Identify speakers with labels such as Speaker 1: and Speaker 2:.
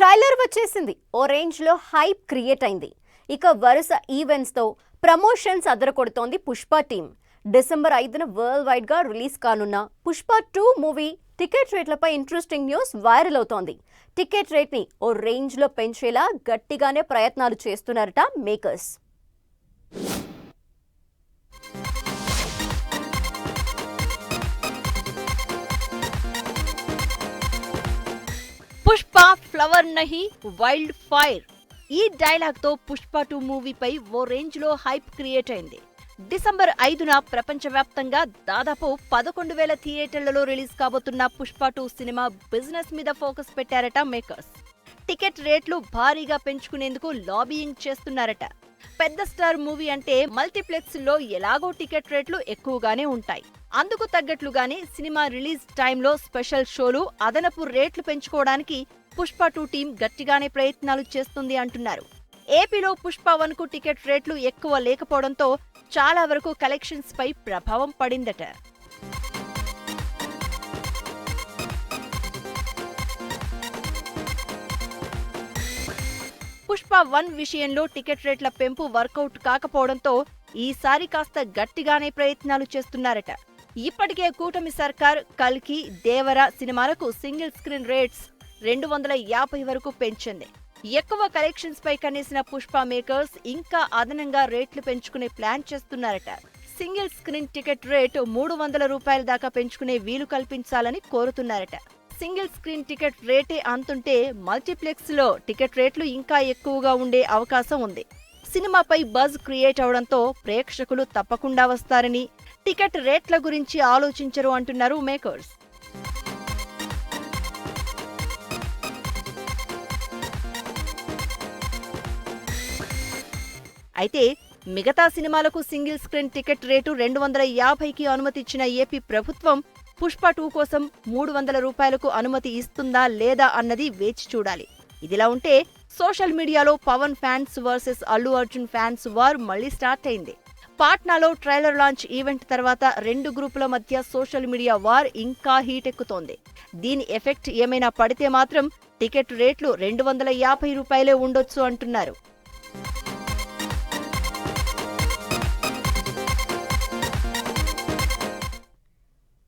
Speaker 1: Trailer వచ్చేసింది. ఓ రేంజ్లో hype create అయింది. ఇక వరుస ఈవెంట్స్తో ప్రమోషన్స్ అదరకొడుతోంది పుష్ప టీం డిసెంబర్ ఐదున వరల్డ్ వైడ్గా రిలీజ్ కానున్న పుష్ప టూ మూవీ టికెట్ రేట్లపై ఇంట్రెస్టింగ్ న్యూస్ వైరల్ అవుతోంది. టికెట్ రేట్ని ఓ రేంజ్లో పెంచేలా గట్టిగానే ప్రయత్నాలు చేస్తున్నారట మేకర్స్.
Speaker 2: ఫ్లవర్ నహి వైల్డ్ ఫైర్. ఈ డైలాగ్తో పుష్ప టూ మూవీపై ఓ రేంజ్లో హైప్ క్రియేట్ అయింది. డిసెంబర్ ఐదున ప్రపంచవ్యాప్తంగా దాదాపు పదకొండు వేల థియేటర్లలో రిలీజ్ కాబోతున్న పుష్ప టూ సినిమా బిజినెస్ మీద ఫోకస్ పెట్టారట మేకర్స్. టికెట్ రేట్లు భారీగా పెంచుకునేందుకు లాబీయింగ్ చేస్తున్నారట. పెద్ద స్టార్ మూవీ అంటే మల్టీప్లెక్స్లో ఎలాగో టికెట్ రేట్లు ఎక్కువగానే ఉంటాయి. అందుకు తగ్గట్లుగానే సినిమా రిలీజ్ టైంలో స్పెషల్ షోలు అదనపు రేట్లు పెంచుకోవడానికి పుష్ప టూ టీం గట్టిగానే ప్రయత్నాలు చేస్తుంది అంటున్నారు. ఏపీలో పుష్ప వన్కు టికెట్ రేట్లు ఎక్కువ లేకపోవడంతో చాలా వరకు కలెక్షన్స్ పై ప్రభావం పడిందట. పుష్ప వన్ విషయంలో టికెట్ రేట్ల పెంపు వర్కౌట్ కాకపోవడంతో ఈసారి కాస్త గట్టిగానే ప్రయత్నాలు చేస్తున్నారట. ఇప్పటికే కూటమి సర్కార్ కల్కి దేవర సినిమాలకు సింగిల్ స్క్రీన్ రేట్స్ రెండు వందల యాభై వరకు పెంచింది. ఎక్కువ కలెక్షన్స్ పై కనేసిన పుష్ప మేకర్స్ ఇంకా అదనంగా రేట్లు పెంచుకునే ప్లాన్ చేస్తున్నారట. సింగిల్ స్క్రీన్ టికెట్ రేట్ మూడు వందల రూపాయల దాకా పెంచుకునే వీలు కల్పించాలని కోరుతున్నారట. సింగిల్ స్క్రీన్ టికెట్ రేటే అంతుంటే మల్టీప్లెక్స్లో టికెట్ రేట్లు ఇంకా ఎక్కువగా ఉండే అవకాశం ఉంది. సినిమాపై బజ్ క్రియేట్ అవడంతో ప్రేక్షకులు తప్పకుండా వస్తారని టికెట్ రేట్ల గురించి ఆలోచించరు అంటున్నారు మేకర్స్. అయితే మిగతా సినిమాలకు సింగిల్ స్క్రీన్ టికెట్ రేటు రెండు వందల యాభైకి అనుమతి ఇచ్చిన ఏపీ ప్రభుత్వం పుష్ప టూ కోసం మూడు వందల రూపాయలకు అనుమతి ఇస్తుందా లేదా అన్నది వేచి చూడాలి. ఇదిలా ఉంటే సోషల్ మీడియాలో Pawan fans versus Allu Arjun fans war మళ్ళీ స్టార్ట్ అయింది. పాట్నాలో ట్రైలర్ లాంచ్ ఈవెంట్ తర్వాత రెండు గ్రూపుల మధ్య సోషల్ మీడియా వార్ ఇంకా హీట్ ఎక్కుతోంది. దీని ఎఫెక్ట్ ఏమైనా పడితే మాత్రం టికెట్ రేట్లు రెండు వందల యాభై రూపాయలే ఉండొచ్చు అంటున్నారు.